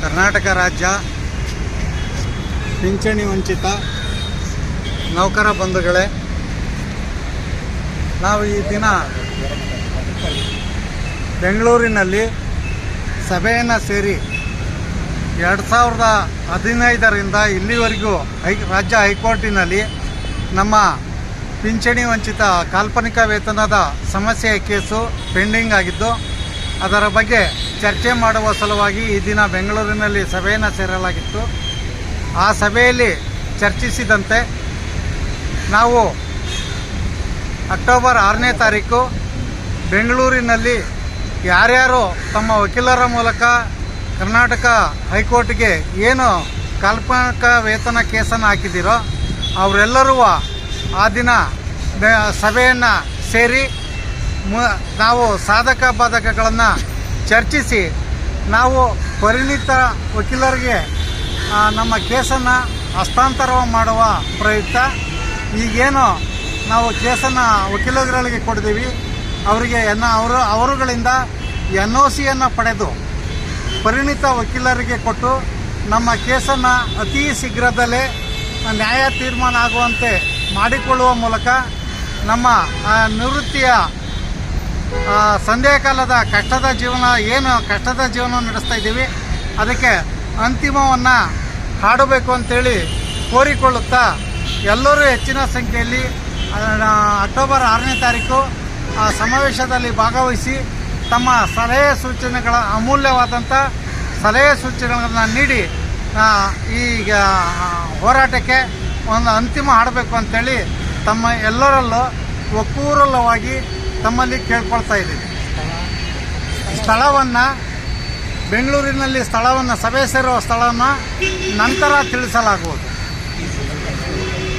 ಕರ್ನಾಟಕ ರಾಜ್ಯ ಪಿಂಚಣಿ ವಂಚಿತ ನೌಕರ ಬಂಧುಗಳೇ, ನಾವು ಈ ದಿನ ಬೆಂಗಳೂರಿನಲ್ಲಿ ಸಭೆಯನ್ನು ಸೇರಿ ಎರಡು ಸಾವಿರದ ಹದಿನೈದರಿಂದ ಇಲ್ಲಿವರೆಗೂ ಹೈ, ರಾಜ್ಯ ಹೈಕೋರ್ಟಿನಲ್ಲಿ ನಮ್ಮ ಪಿಂಚಣಿ ವಂಚಿತ ಕಾಲ್ಪನಿಕ ವೇತನದ ಸಮಸ್ಯೆಯ ಕೇಸು ಪೆಂಡಿಂಗ್ ಆಗಿದ್ದು, ಅದರ ಬಗ್ಗೆ ಚರ್ಚೆ ಮಾಡುವ ಸಲುವಾಗಿ ಈ ದಿನ ಬೆಂಗಳೂರಿನಲ್ಲಿ ಸಭೆಯನ್ನು ಸೇರಲಾಗಿತ್ತು. ಆ ಸಭೆಯಲ್ಲಿ ಚರ್ಚಿಸಿದಂತೆ ನಾವು ಅಕ್ಟೋಬರ್ ಆರನೇ ತಾರೀಕು ಬೆಂಗಳೂರಿನಲ್ಲಿ ಯಾರ್ಯಾರು ತಮ್ಮ ವಕೀಲರ ಮೂಲಕ ಕರ್ನಾಟಕ ಹೈಕೋರ್ಟ್ಗೆ ಏನು ಕಾಲ್ಪನಿಕ ವೇತನ ಕೇಸನ್ನು ಹಾಕಿದ್ದೀರೋ, ಅವರೆಲ್ಲರೂ ಆ ದಿನ ಸಭೆಯನ್ನು ಸೇರಿ ನಾವು ಸಾಧಕ ಬಾಧಕಗಳನ್ನು ಚರ್ಚಿಸಿ ನಾವು ಪರಿಣಿತ ವಕೀಲರಿಗೆ ನಮ್ಮ ಕೇಸನ್ನು ಹಸ್ತಾಂತರ ಮಾಡುವ ಪ್ರಯುಕ್ತ. ಈಗೇನು ನಾವು ಕೇಸನ್ನು ವಕೀಲರುಗಳಿಗೆ ಕೊಡ್ತೀವಿ. ಅವರಿಗೆ ಎನ್ನ ಅವರು ಅವರುಗಳಿಂದ ಎನ್ ಒ ಸಿಯನ್ನು ಪಡೆದು ಪರಿಣಿತ ವಕೀಲರಿಗೆ ಕೊಟ್ಟು ನಮ್ಮ ಕೇಸನ್ನು ಅತಿ ಶೀಘ್ರದಲ್ಲೇ ನ್ಯಾಯ ತೀರ್ಮಾನ ಆಗುವಂತೆ ಮಾಡಿಕೊಳ್ಳುವ ಮೂಲಕ ನಮ್ಮ ನಿವೃತ್ತಿಯ ಆ, ಸಂಧ್ಯಾ ಕಾಲದ ಕಷ್ಟದ ಜೀವನ ಏನು ಕಷ್ಟದ ಜೀವನ ನಡೆಸ್ತಾ ಇದ್ದೀವಿ ಅದಕ್ಕೆ ಅಂತಿಮವನ್ನು ಹಾಡಬೇಕು ಅಂತೇಳಿ ಕೋರಿಕೊಳ್ಳುತ್ತಾ ಎಲ್ಲರೂ ಹೆಚ್ಚಿನ ಸಂಖ್ಯೆಯಲ್ಲಿ ಅಕ್ಟೋಬರ್ ಆರನೇ ತಾರೀಕು ಆ ಸಮಾವೇಶದಲ್ಲಿ ಭಾಗವಹಿಸಿ ತಮ್ಮ ಸಲಹೆ ಸೂಚನೆಗಳ ಅಮೂಲ್ಯವಾದಂಥ ಸಲಹೆ ಸೂಚನೆಗಳನ್ನು ನೀಡಿ ಈಗ ಹೋರಾಟಕ್ಕೆ ಒಂದು ಅಂತಿಮ ಹಾಡಬೇಕು ಅಂತೇಳಿ ತಮ್ಮ ಎಲ್ಲರಲ್ಲೂ ಒಕ್ಕೂರಲ್ಲವಾಗಿ ತಮ್ಮಲ್ಲಿ ಕೇಳ್ಕೊಳ್ತಾ ಇದ್ದೀವಿ. ಸ್ಥಳವನ್ನು, ಬೆಂಗಳೂರಿನಲ್ಲಿ ಸ್ಥಳವನ್ನು, ಸಭೆ ಸೇರುವ ಸ್ಥಳವನ್ನು ನಂತರ ತಿಳಿಸಲಾಗುವುದು.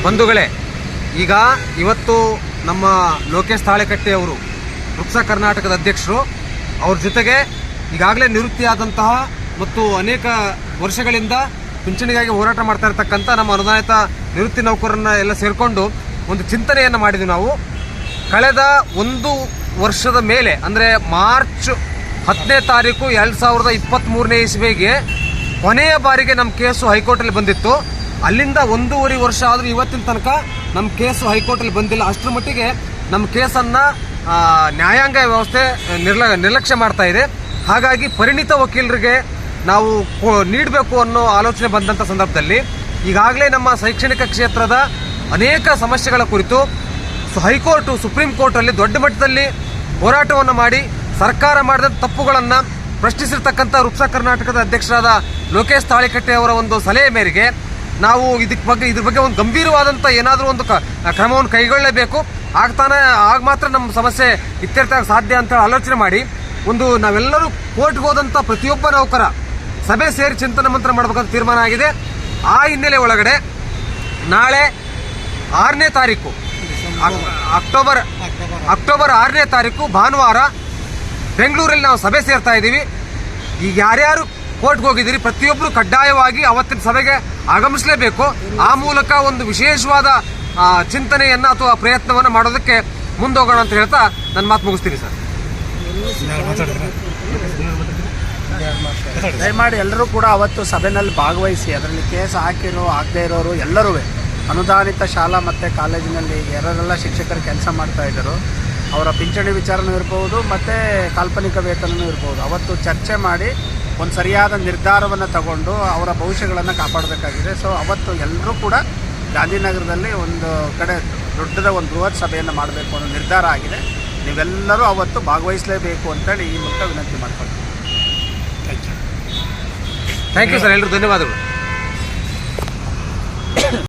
ಬಂಧುಗಳೇ, ಈಗ ಇವತ್ತು ನಮ್ಮ ಲೋಕೇಶ್ ತಾಳೆಕಟ್ಟೆ ಅವರು, ವೃಕ್ಷ ಕರ್ನಾಟಕದ ಅಧ್ಯಕ್ಷರು, ಅವ್ರ ಜೊತೆಗೆ ಈಗಾಗಲೇ ನಿವೃತ್ತಿಯಾದಂತಹ ಮತ್ತು ಅನೇಕ ವರ್ಷಗಳಿಂದ ಪಿಂಚಣಿಗಾಗಿ ಹೋರಾಟ ಮಾಡ್ತಾ ಇರ್ತಕ್ಕಂಥ ನಮ್ಮ ಅನುದಾನಿತ ನಿವೃತ್ತಿ ನೌಕರರನ್ನ ಎಲ್ಲ ಸೇರಿಕೊಂಡು ಒಂದು ಚಿಂತನೆಯನ್ನು ಮಾಡಿದ್ವಿ ನಾವು. ಕಳೆದ ಒಂದು ವರ್ಷದ ಮೇಲೆ, ಅಂದರೆ ಮಾರ್ಚ್ ಹತ್ತನೇ ತಾರೀಕು ಎರಡು ಸಾವಿರದ ಇಪ್ಪತ್ತ್ಮೂರನೇ ಇಸ್ವಿಗೆ ಕೊನೆಯ ಬಾರಿಗೆ ನಮ್ಮ ಕೇಸು ಹೈಕೋರ್ಟಲ್ಲಿ ಬಂದಿತ್ತು. ಅಲ್ಲಿಂದ ಒಂದೂವರೆ ವರ್ಷ ಆದರೂ ಇವತ್ತಿನ ತನಕ ನಮ್ಮ ಕೇಸು ಹೈಕೋರ್ಟಲ್ಲಿ ಬಂದಿಲ್ಲ. ಅಷ್ಟರ ಮಟ್ಟಿಗೆ ನಮ್ಮ ಕೇಸನ್ನು ನ್ಯಾಯಾಂಗ ವ್ಯವಸ್ಥೆ ನಿರ್ಲ, ನಿರ್ಲಕ್ಷ್ಯ ಮಾಡ್ತಾ ಇದೆ. ಹಾಗಾಗಿ ಪರಿಣಿತ ವಕೀಲರಿಗೆ ನಾವು ನೀಡಬೇಕು ಅನ್ನೋ ಆಲೋಚನೆ ಬಂದಂಥ ಸಂದರ್ಭದಲ್ಲಿ ಈಗಾಗಲೇ ನಮ್ಮ ಶೈಕ್ಷಣಿಕ ಕ್ಷೇತ್ರದ ಅನೇಕ ಸಮಸ್ಯೆಗಳ ಕುರಿತು ಹೈಕೋರ್ಟು, ಸುಪ್ರೀಂ ಕೋರ್ಟಲ್ಲಿ ದೊಡ್ಡ ಮಟ್ಟದಲ್ಲಿ ಹೋರಾಟವನ್ನು ಮಾಡಿ ಸರ್ಕಾರ ಮಾಡಿದ ತಪ್ಪುಗಳನ್ನು ಪ್ರಶ್ನಿಸಿರ್ತಕ್ಕಂಥ ರುಪ್ಸ ಕರ್ನಾಟಕದ ಅಧ್ಯಕ್ಷರಾದ ಲೋಕೇಶ್ ತಾಳಿಕಟ್ಟೆ ಅವರ ಒಂದು ಸಲಹೆ ಮೇರೆಗೆ ನಾವು ಇದಕ್ಕೆ ಬಗ್ಗೆ ಇದ್ರ ಬಗ್ಗೆ ಒಂದು ಗಂಭೀರವಾದಂಥ ಏನಾದರೂ ಒಂದು ಕ್ರಮವನ್ನು ಕೈಗೊಳ್ಳಲೇಬೇಕು ಆಗ್ತಾನೆ ಆಗ ಮಾತ್ರ ನಮ್ಮ ಸಮಸ್ಯೆ ಇತ್ಯರ್ಥ ಸಾಧ್ಯ ಅಂತ ಆಲೋಚನೆ ಮಾಡಿ ಒಂದು ನಾವೆಲ್ಲರೂ ಕೋರ್ಟ್ಗೆ ಹೋದಂಥ ಪ್ರತಿಯೊಬ್ಬ ನೌಕರ ಸಭೆ ಸೇರಿ ಚಿಂತನೆ ಮಂತ್ರ ಮಾಡಬೇಕಂತ ತೀರ್ಮಾನ ಆಗಿದೆ. ಆ ಹಿನ್ನೆಲೆ ಒಳಗಡೆ ನಾಳೆ ಆರನೇ ತಾರೀಕು, ಅಕ್- ಅಕ್ಟೋಬರ್ ಅಕ್ಟೋಬರ್ ಆರನೇ ತಾರೀಕು, ಭಾನುವಾರ ಬೆಂಗಳೂರಲ್ಲಿ ನಾವು ಸಭೆ ಸೇರ್ತಾ ಇದ್ದೀವಿ. ಈಗ ಯಾರ್ಯಾರು ಕೋರ್ಟ್ಗೆ ಹೋಗಿದ್ದೀರಿ ಪ್ರತಿಯೊಬ್ಬರು ಕಡ್ಡಾಯವಾಗಿ ಅವತ್ತಿನ ಸಭೆಗೆ ಆಗಮಿಸಲೇಬೇಕು. ಆ ಮೂಲಕ ಒಂದು ವಿಶೇಷವಾದ ಚಿಂತನೆಯನ್ನ ಅಥವಾ ಪ್ರಯತ್ನವನ್ನು ಮಾಡೋದಕ್ಕೆ ಮುಂದೋಗೋಣ ಅಂತ ಹೇಳ್ತಾ ನನ್ನ ಮಾತು ಮುಗಿಸ್ತೀನಿ ಸರ್. ದಯಮಾಡಿ ಎಲ್ಲರೂ ಕೂಡ ಅವತ್ತು ಸಭೆಯಲ್ಲಿ ಭಾಗವಹಿಸಿ, ಅದರಲ್ಲಿ ಕೇಸ್ ಹಾಕಿರೋ, ಆಗದೇ ಇರೋರು ಎಲ್ಲರೂ ಅನುದಾನಿತ ಶಾಲಾ ಮತ್ತು ಕಾಲೇಜಿನಲ್ಲಿ ಯಾರೆಲ್ಲ ಶಿಕ್ಷಕರು ಕೆಲಸ ಮಾಡ್ತಾ ಇದ್ದರು. ಅವರ ಪಿಂಚಣಿ ವಿಚಾರನೂ ಇರ್ಬೋದು, ಮತ್ತು ಕಾಲ್ಪನಿಕ ವೇತನವೂ ಇರ್ಬೋದು. ಅವತ್ತು ಚರ್ಚೆ ಮಾಡಿ ಒಂದು ಸರಿಯಾದ ನಿರ್ಧಾರವನ್ನು ತಗೊಂಡು ಅವರ ಭವಿಷ್ಯಗಳನ್ನು ಕಾಪಾಡಬೇಕಾಗಿದೆ. ಸೊ ಅವತ್ತು ಎಲ್ಲರೂ ಕೂಡ ಗಾಂಧಿನಗರದಲ್ಲಿ ಒಂದು ಕಡೆ ದೊಡ್ಡದ ಒಂದು ಬೃಹತ್ ಸಭೆಯನ್ನು ಮಾಡಬೇಕು ಅನ್ನೋ ನಿರ್ಧಾರ ಆಗಿದೆ. ನೀವೆಲ್ಲರೂ ಅವತ್ತು ಭಾಗವಹಿಸಲೇಬೇಕು ಅಂತೇಳಿ ಈ ಮೂಲಕ ವಿನಂತಿ ಮಾಡ್ಕೊಳ್ತೀನಿ. ಥ್ಯಾಂಕ್ ಯು ಸರ್ ಎಲ್ಲರೂ ಧನ್ಯವಾದಗಳು